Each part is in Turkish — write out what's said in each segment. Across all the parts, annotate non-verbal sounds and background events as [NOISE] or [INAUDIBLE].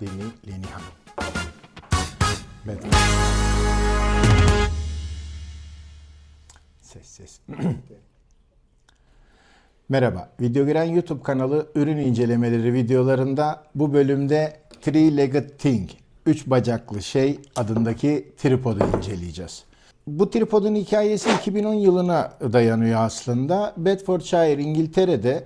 Deni Lenihan. Evet. Ses ses. [CLEARS THROAT] Merhaba. Videogiren YouTube kanalı ürün incelemeleri videolarında bu bölümde Three-Legged Thing, üç bacaklı şey adındaki tripodu inceleyeceğiz. Bu tripodun hikayesi 2010 yılına dayanıyor aslında. Bedfordshire, İngiltere'de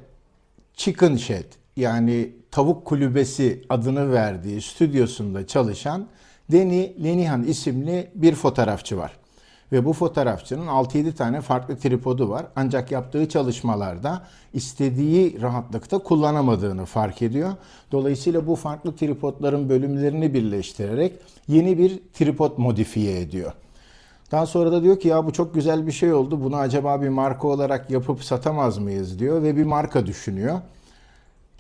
Chicken Shed yani tavuk kulübesi adını verdiği stüdyosunda çalışan Deni Lenihan isimli bir fotoğrafçı var. Ve bu fotoğrafçının 6-7 tane farklı tripodu var. Ancak yaptığı çalışmalarda istediği rahatlıkta kullanamadığını fark ediyor. Dolayısıyla bu farklı tripodların bölümlerini birleştirerek yeni bir tripod modifiye ediyor. Daha sonra da diyor ki ya bu çok güzel bir şey oldu. Bunu acaba bir marka olarak yapıp satamaz mıyız diyor ve bir marka düşünüyor.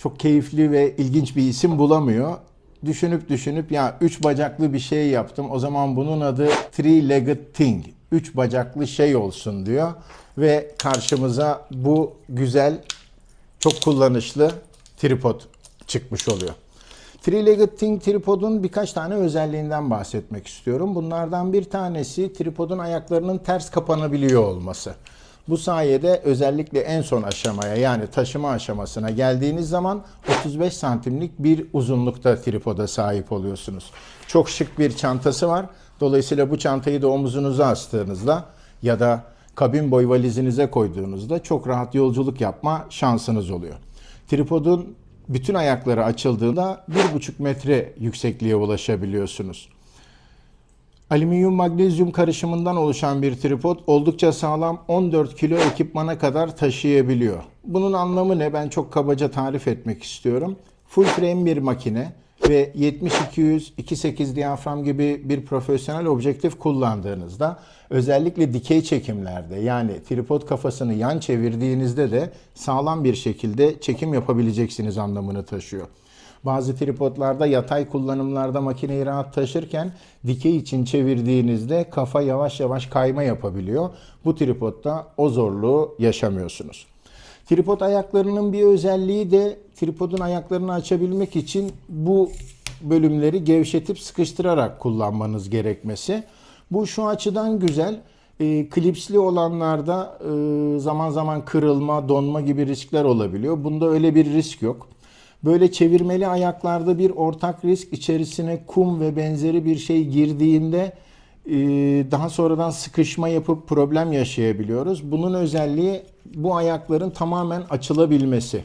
Çok keyifli ve ilginç bir isim bulamıyor. Düşünüp düşünüp ya üç bacaklı bir şey yaptım. O zaman bunun adı Three Legged Thing. Üç bacaklı şey olsun diyor. Ve karşımıza bu güzel, çok kullanışlı tripod çıkmış oluyor. Three-legged Thing tripodun birkaç tane özelliğinden bahsetmek istiyorum. Bunlardan bir tanesi tripodun ayaklarının ters kapanabiliyor olması. Bu sayede özellikle en son aşamaya yani taşıma aşamasına geldiğiniz zaman 35 santimlik bir uzunlukta tripoda sahip oluyorsunuz. Çok şık bir çantası var. Dolayısıyla bu çantayı da omuzunuza astığınızda ya da kabin boy valizinize koyduğunuzda çok rahat yolculuk yapma şansınız oluyor. Tripodun bütün ayakları açıldığında 1,5 metre yüksekliğe ulaşabiliyorsunuz. Alüminyum magnezyum karışımından oluşan bir tripod oldukça sağlam 14 kilo ekipmana kadar taşıyabiliyor. Bunun anlamı ne? Ben çok kabaca tarif etmek istiyorum. Full frame bir makine ve 70-200, 2.8 diyafram gibi bir profesyonel objektif kullandığınızda özellikle dikey çekimlerde yani tripod kafasını yan çevirdiğinizde de sağlam bir şekilde çekim yapabileceksiniz anlamını taşıyor. Bazı tripodlarda yatay kullanımlarda makineyi rahat taşırken dikey için çevirdiğinizde kafa yavaş yavaş kayma yapabiliyor. Bu tripodda o zorluğu yaşamıyorsunuz. Tripod ayaklarının bir özelliği de tripodun ayaklarını açabilmek için bu bölümleri gevşetip sıkıştırarak kullanmanız gerekmesi. Bu şu açıdan güzel. E, klipsli olanlarda e, zaman zaman kırılma, donma gibi riskler olabiliyor. Bunda öyle bir risk yok. Böyle çevirmeli ayaklarda bir ortak risk içerisine kum ve benzeri bir şey girdiğinde e, daha sonradan sıkışma yapıp problem yaşayabiliyoruz. Bunun özelliği bu ayakların tamamen açılabilmesi.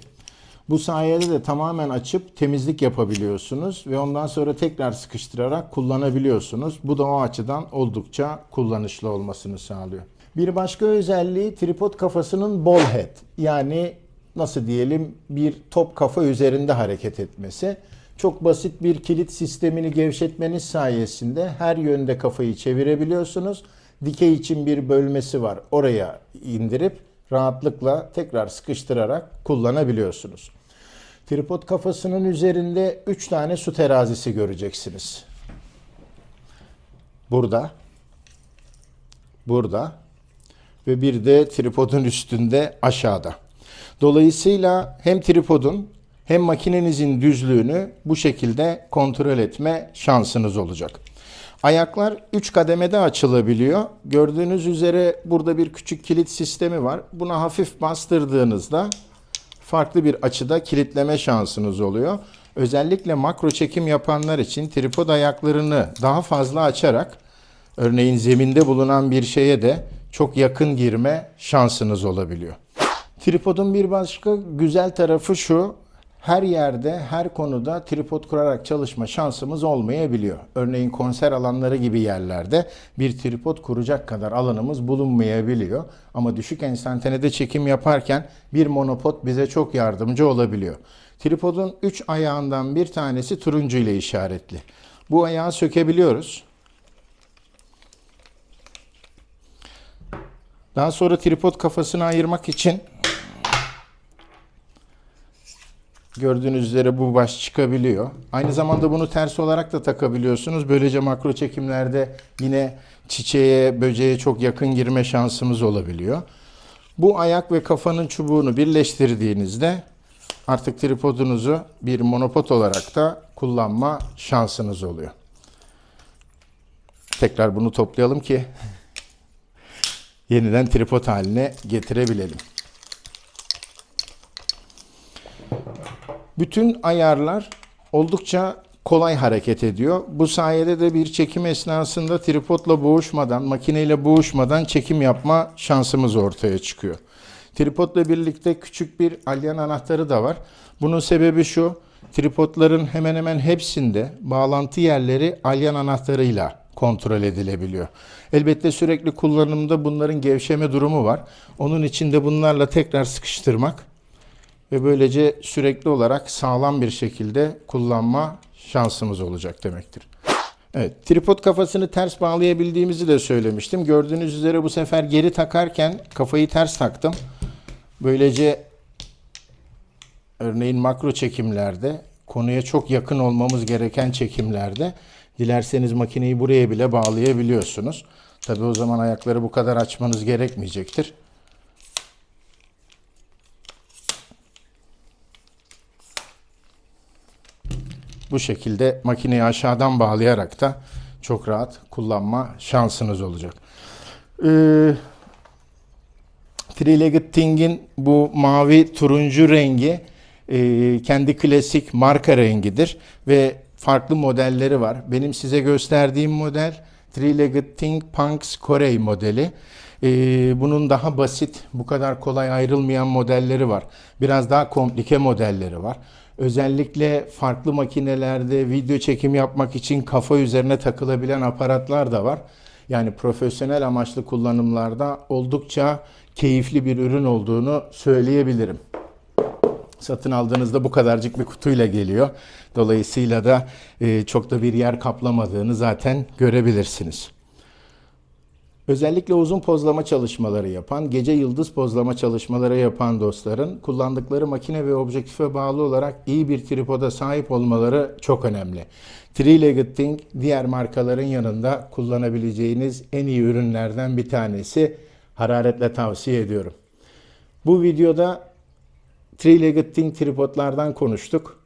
Bu sayede de tamamen açıp temizlik yapabiliyorsunuz ve ondan sonra tekrar sıkıştırarak kullanabiliyorsunuz. Bu da o açıdan oldukça kullanışlı olmasını sağlıyor. Bir başka özelliği tripod kafasının ball head yani nasıl diyelim bir top kafa üzerinde hareket etmesi. Çok basit bir kilit sistemini gevşetmeniz sayesinde her yönde kafayı çevirebiliyorsunuz. Dikey için bir bölmesi var. Oraya indirip rahatlıkla tekrar sıkıştırarak kullanabiliyorsunuz. Tripod kafasının üzerinde 3 tane su terazisi göreceksiniz. Burada, burada ve bir de tripodun üstünde aşağıda. Dolayısıyla hem tripodun hem makinenizin düzlüğünü bu şekilde kontrol etme şansınız olacak. Ayaklar 3 kademede açılabiliyor. Gördüğünüz üzere burada bir küçük kilit sistemi var. Buna hafif bastırdığınızda farklı bir açıda kilitleme şansınız oluyor. Özellikle makro çekim yapanlar için tripod ayaklarını daha fazla açarak örneğin zeminde bulunan bir şeye de çok yakın girme şansınız olabiliyor. Tripodun bir başka güzel tarafı şu. Her yerde, her konuda tripod kurarak çalışma şansımız olmayabiliyor. Örneğin konser alanları gibi yerlerde bir tripod kuracak kadar alanımız bulunmayabiliyor. Ama düşük enstantanede çekim yaparken bir monopod bize çok yardımcı olabiliyor. Tripodun 3 ayağından bir tanesi turuncu ile işaretli. Bu ayağı sökebiliyoruz. Daha sonra tripod kafasını ayırmak için Gördüğünüz üzere bu baş çıkabiliyor. Aynı zamanda bunu ters olarak da takabiliyorsunuz. Böylece makro çekimlerde yine çiçeğe, böceğe çok yakın girme şansımız olabiliyor. Bu ayak ve kafanın çubuğunu birleştirdiğinizde artık tripodunuzu bir monopod olarak da kullanma şansınız oluyor. Tekrar bunu toplayalım ki [LAUGHS] yeniden tripod haline getirebilelim. Bütün ayarlar oldukça kolay hareket ediyor. Bu sayede de bir çekim esnasında tripodla boğuşmadan, makineyle boğuşmadan çekim yapma şansımız ortaya çıkıyor. Tripodla birlikte küçük bir alyan anahtarı da var. Bunun sebebi şu, tripodların hemen hemen hepsinde bağlantı yerleri alyan anahtarıyla kontrol edilebiliyor. Elbette sürekli kullanımda bunların gevşeme durumu var. Onun için de bunlarla tekrar sıkıştırmak ve böylece sürekli olarak sağlam bir şekilde kullanma şansımız olacak demektir. Evet, tripod kafasını ters bağlayabildiğimizi de söylemiştim. Gördüğünüz üzere bu sefer geri takarken kafayı ters taktım. Böylece örneğin makro çekimlerde konuya çok yakın olmamız gereken çekimlerde dilerseniz makineyi buraya bile bağlayabiliyorsunuz. Tabi o zaman ayakları bu kadar açmanız gerekmeyecektir. Bu şekilde makineyi aşağıdan bağlayarak da çok rahat kullanma şansınız olacak. Ee, Three-Legged Thing'in bu mavi turuncu rengi e, kendi klasik marka rengidir ve farklı modelleri var. Benim size gösterdiğim model Three-Legged Thing Punks Corey modeli. E, bunun daha basit, bu kadar kolay ayrılmayan modelleri var. Biraz daha komplike modelleri var. Özellikle farklı makinelerde video çekim yapmak için kafa üzerine takılabilen aparatlar da var. Yani profesyonel amaçlı kullanımlarda oldukça keyifli bir ürün olduğunu söyleyebilirim. Satın aldığınızda bu kadarcık bir kutuyla geliyor. Dolayısıyla da e, çok da bir yer kaplamadığını zaten görebilirsiniz. Özellikle uzun pozlama çalışmaları yapan, gece yıldız pozlama çalışmaları yapan dostların kullandıkları makine ve objektife bağlı olarak iyi bir tripoda sahip olmaları çok önemli. Three-Legged Thing diğer markaların yanında kullanabileceğiniz en iyi ürünlerden bir tanesi. Hararetle tavsiye ediyorum. Bu videoda Three-Legged Thing tripodlardan konuştuk.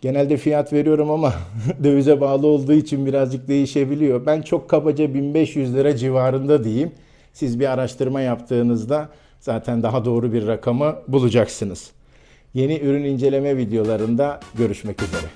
Genelde fiyat veriyorum ama [LAUGHS] dövize bağlı olduğu için birazcık değişebiliyor. Ben çok kabaca 1500 lira civarında diyeyim. Siz bir araştırma yaptığınızda zaten daha doğru bir rakamı bulacaksınız. Yeni ürün inceleme videolarında görüşmek üzere.